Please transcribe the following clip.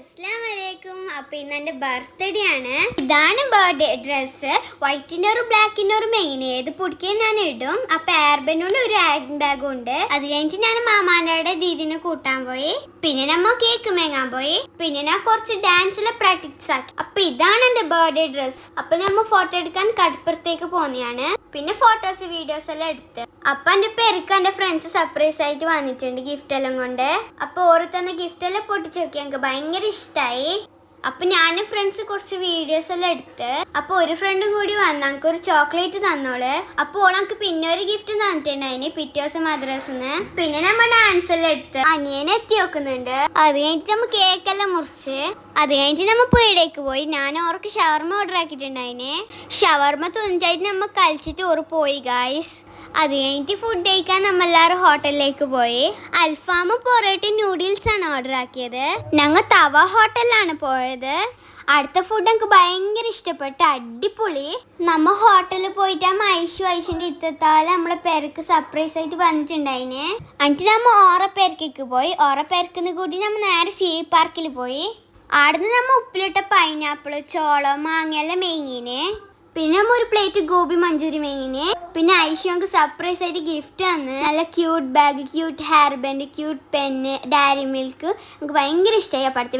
അസ്സലാമലൈക്കും. അപ്പൊ ഇന്ന് എന്റെ ബർത്ത്ഡേ ആണ്. ഇതാണ് ബർത്ത്ഡേ ഡ്രസ്സ്. വൈറ്റിന്റെ ഒരു ബ്ലാക്കിന്റെ ഒരു മെയിൻ ഏത് പൊടിക്കാൻ ഞാൻ ഇടും. അപ്പൊ എയർബെൻഡ് ഒരു ഹാൻഡ് ബാഗും ഉണ്ട്. അത് കഴിഞ്ഞിട്ട് ഞാൻ മാമാന്റെ ദീദിനെ കൂട്ടാൻ പോയി. പിന്നെ നമ്മ കേക്ക് മേങ്ങാൻ പോയി. പിന്നെ ഞാൻ കുറച്ച് ഡാൻസിലെ പ്രാക്ടീസ് ആക്കി. അപ്പൊ ഇതാണ് എന്റെ ബർത്ത്ഡേ ഡ്രസ് അപ്പൊ നമ്മ ഫോട്ടോ എടുക്കാൻ കടുപ്പുറത്തേക്ക് പോന്നെയാണ്. പിന്നെ ഫോട്ടോസ് വീഡിയോസ് എല്ലാം എടുത്ത്. അപ്പൊ എന്റെ പേർക്ക് എന്റെ ഫ്രണ്ട്സ് സർപ്രൈസ് ആയിട്ട് വന്നിട്ടുണ്ട് ഗിഫ്റ്റ് എല്ലാം കൊണ്ട്. അപ്പൊ ഓരോ തന്നെ ഗിഫ്റ്റ് എല്ലാം പൊട്ടിച്ച് നോക്കി. ഞങ്ങൾക്ക് ഭയങ്കര ഇഷ്ടായി. അപ്പൊ ഞാനും ഫ്രണ്ട്സ് കുറച്ച് വീഡിയോസ് എല്ലാം എടുത്ത് അപ്പൊ ഒരു ഫ്രണ്ടും കൂടി വന്ന് ഞങ്ങൾക്ക് ഒരു ചോക്ലേറ്റ് തന്നോൾ. അപ്പൊ ഞങ്ങൾക്ക് പിന്നെ ഒരു ഗിഫ്റ്റ് തന്നിട്ടുണ്ടായിന് പിറ്റേ ദിവസം മദ്രാസിന്ന് പിന്നെ നമ്മൾ ഡാൻസ് എല്ലാം എടുത്ത് അനിയനെ എത്തി നോക്കുന്നുണ്ട്. അത് കഴിഞ്ഞിട്ട് നമ്മൾ കേക്ക് എല്ലാം മുറിച്ച് അത് കഴിഞ്ഞിട്ട് നമ്മൾ പീടേക്ക് പോയി. ഞാൻ ഓർക്ക് ഷവർമ ഓർഡർ ആക്കിയിട്ടുണ്ട് അതിന്. ഷവർമ തുഞ്ചായിട്ട് നമ്മൾ കളിച്ചിട്ട് ഓർ പോയി ഗായ്സ് അത് കഴിഞ്ഞിട്ട് ഫുഡ് കഴിക്കാൻ നമ്മളെല്ലാവരും ഹോട്ടലിലേക്ക് പോയി. അൽഫാമും പൊറോട്ടയും ആണ് ഓർഡർ ആക്കിയത്. ഞങ്ങൾ തവ ഹോട്ടലിലാണ് പോയത്. അടുത്ത ഫുഡ് എനിക്ക് ഭയങ്കര ഇഷ്ടപ്പെട്ടു. അടിപൊളി. നമ്മ ഹോട്ടലിൽ പോയിട്ട് ആ ഐശു ഐശുവിന്റെ ഇത്തത്താലെ നമ്മളെ പേർക്ക് സർപ്രൈസ് ആയിട്ട് വന്നിട്ടുണ്ടായിനെ. എന്നിട്ട് നമ്മൾ ഓറ പേർക്കേക്ക് പോയി. ഓറ പേർക്കിന്ന് കൂടി നമ്മൾ നേരെ സി പാർക്കിൽ പോയി. അവിടുന്ന് നമ്മൾ ഉപ്പിലിട്ട പൈനാപ്പിൾ ചോളം മാങ്ങ എല്ലാം മേങ്ങിനെ. പിന്നെ ഒരു പ്ലേറ്റ് ഗോപി മഞ്ചൂരി മേങ്ങിനെ പിന്നെ ഐഷു സർപ്രൈസ് ആയിട്ട് ഗിഫ്റ്റ് തന്ന്. നല്ല cute bag cute hair band cute pen Dairy Milk നമുക്ക് ഭയങ്കര ഇഷ്ടമായി അപ്പുറത്ത്